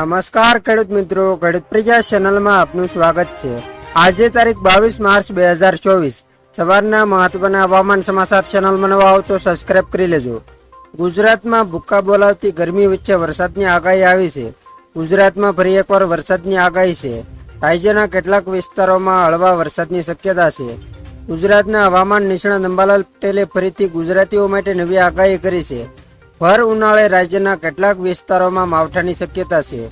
નમસ્કાર ખેડૂત મિત્રો, ખેડૂત પ્રજા ચેનલમાં આપનું સ્વાગત છે. આજે તારીખ બાવીસ માર્ચ બે હજાર ચોવીસ. સવારના મહત્વના હવામાન સમાચાર ચેનલમાં નવા આવો તો સબસ્ક્રાઇબ કરી લેજો. ગુજરાતમાં ભૂક્કા બોલાવતી ગરમી વચ્ચે વરસાદની આગાહી આવી છે. ગુજરાતમાં ફરી એકવાર વરસાદની આગાહી છે. રાજ્યના કેટલાક વિસ્તારોમાં હળવા વરસાદની શક્યતા છે. ગુજરાતના હવામાન નિષ્ણાત અંબાલાલ પટેલે ફરીથી ગુજરાતીઓ માટે નવી આગાહી કરી છે. ભર ઉનાળે રાજ્યના કેટલાક વિસ્તારોમાં માવઠાની શક્યતા છે.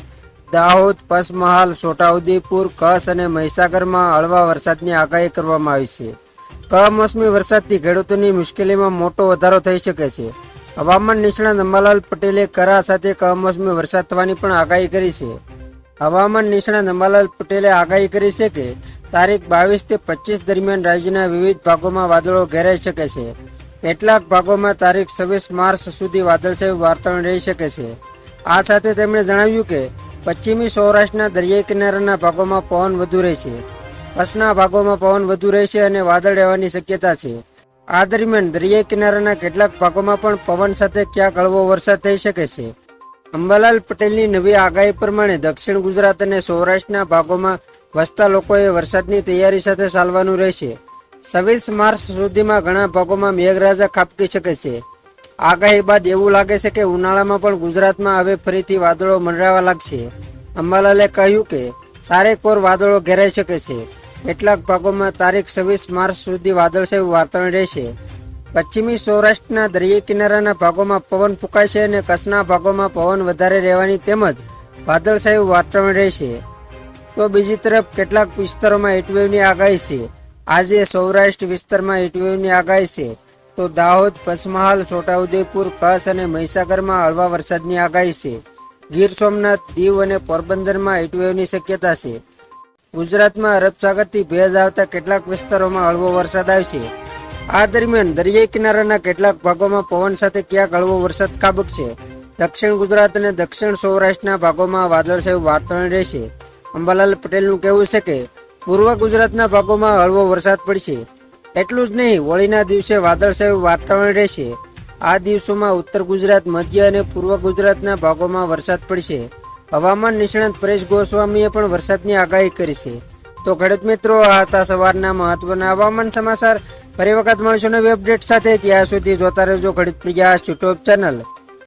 દાહોદ, પંચમહાલ, છોટાઉદેપુર, કચ્છ અને મહીસાગરમાં હળવા વરસાદની આગાહી કરવામાં આવી છે. કમોસમી વરસાદથી ખેડૂતોની મુશ્કેલીમાં મોટો વધારો થઈ શકે છે. હવામાન નિષ્ણાત અંબાલાલ પટેલે કરા સાથે કમોસમી વરસાદ થવાની પણ આગાહી કરી છે. હવામાન નિષ્ણાત અંબાલાલ પટેલે આગાહી કરી છે કે તારીખ બાવીસથી પચીસ દરમિયાન રાજ્યના વિવિધ ભાગોમાં વાદળો ઘેરાઈ શકે છે. કેટલાક ભાગોમાં તારીખ છવ્વીસ માર્ચ સુધી વાદળછાયું વાતાવરણ રહી શકે છે. આ સાથે તેમણે જણાવ્યું કે, પશ્ચિમી સૌરાષ્ટ્રના દરિયાઈ કિનારાના ભાગોમાં પવન વધુ રહેશે. કચ્છના ભાગોમાં પવન વધુ રહેશે અને વાદળ રહેવાની શક્યતા છે. આ દરમિયાન દરિયાઈ કિનારાના કેટલાક ભાગોમાં પણ પવન સાથે ક્યાંક હળવો વરસાદ થઈ શકે છે. અંબાલાલ પટેલની નવી આગાહી પ્રમાણે દક્ષિણ ગુજરાત અને સૌરાષ્ટ્રના ભાગોમાં વસતા લોકોએ વરસાદની તૈયારી સાથે ચાલવાનું રહેશે. છવ્વીસ માર્ચ સુધીમાં ઘણા ભાગોમાં મેઘરાજા ખાબકી શકે છે. આગાહી બાદ એવું લાગે છે કે ઉનાળામાં પણ ગુજરાતમાં હવે ફરીથી વાદળો મંડરાવા લાગશે. અંબાલાલે કહ્યું કે સારેકોર વાદળો ઘેરાઈ શકે છે. કેટલાક ભાગોમાં તારીખ છવ્વીસ માર્ચ સુધી વાદળછાયું વાતાવરણ રહેશે. પશ્ચિમી સૌરાષ્ટ્રના દરિયા કિનારાના ભાગોમાં પવન ફૂંકાય છે અને કચ્છના ભાગોમાં પવન વધારે રહેવાની તેમજ વાદળછાયું વાતાવરણ રહેશે. તો બીજી તરફ કેટલાક વિસ્તારોમાં હીટવેવની આગાહી છે. આજે સૌરાષ્ટ્ર વિસ્તારમાં હીટવેવની આગાહી છે. તો દાહોદ, પંચમહાલ, છોટાઉદેપુર, કચ્છ અને મહીસાગરમાં હળવા વરસાદની આગાહી છે. ગીર સોમનાથ, દીવ અને પોરબંદરમાં હીટવેવની શક્યતા છે. ગુજરાતમાં અરબ સાગરથી ભેજ આવતા કેટલાક વિસ્તારોમાં હળવો વરસાદ આવશે. આ દરમિયાન દરિયાઈ કિનારાના કેટલાક ભાગોમાં પવન સાથે ક્યાંક હળવો વરસાદ ખાબકશે દક્ષિણ ગુજરાત અને દક્ષિણ સૌરાષ્ટ્રના ભાગોમાં વાદળછાયું વાતાવરણ રહેશે. અંબાલાલ પટેલનું કહેવું છે કે પૂર્વ ગુજરાતના ભાગોમાં હળવો વરસાદ પડશે. એટલું જ નહીં, હોળીના દિવસે વાદળછાયું વાતાવરણ રહેશે. આ દિવસોમાં ઉત્તર ગુજરાત, મધ્ય અને પૂર્વ ગુજરાતના ભાગોમાં વરસાદ પડશે. હવામાન નિષ્ણાત પરેશ ગોસ્વામીએ પણ વરસાદની આગાહી કરી છે. તો ખેડૂત મિત્રો, આ હતા સવારના મહત્વના હવામાન સમાચાર. ફરી વખત મળશું નવી અપડેટ સાથે. ત્યાં સુધી જોતા રહેજો ખેડૂત પ્રિયા યુટ્યુબ ચેનલ.